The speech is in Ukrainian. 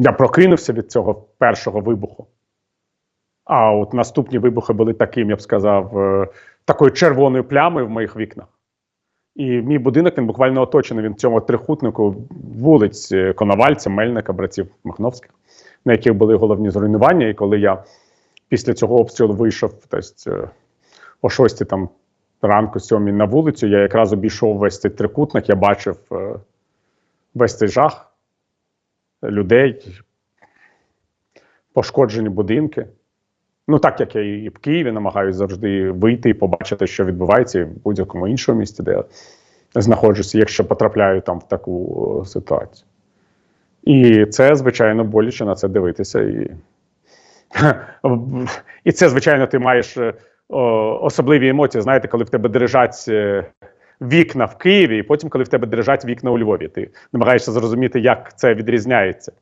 я прокинувся від цього першого вибуху. А от наступні вибухи були таким, я б сказав, е, такою червоною плямою в моїх вікнах. І мій будинок він буквально оточений він в цьому трикутнику вулиць е, Коновальця, Мельника, братів Махновських, на яких були головні зруйнування. І коли я після цього обстрілу вийшов тобто, е, о 6 там ранку, 7 на вулицю, я якраз обійшов весь цей трикутник, я бачив весь цей жах людей, пошкоджені будинки. Ну, так як я і в Києві намагаюся завжди вийти і побачити, що відбувається, і в будь-якому іншому місті, де я знаходжуся, якщо потрапляю там в таку ситуацію. І це, звичайно, боляче на це дивитися. І, і це, звичайно, ти маєш е, о, особливі емоції. Знаєте, коли в тебе дрижать е, вікна в Києві, і потім, коли в тебе дрижать вікна у Львові. Ти намагаєшся зрозуміти, як це відрізняється.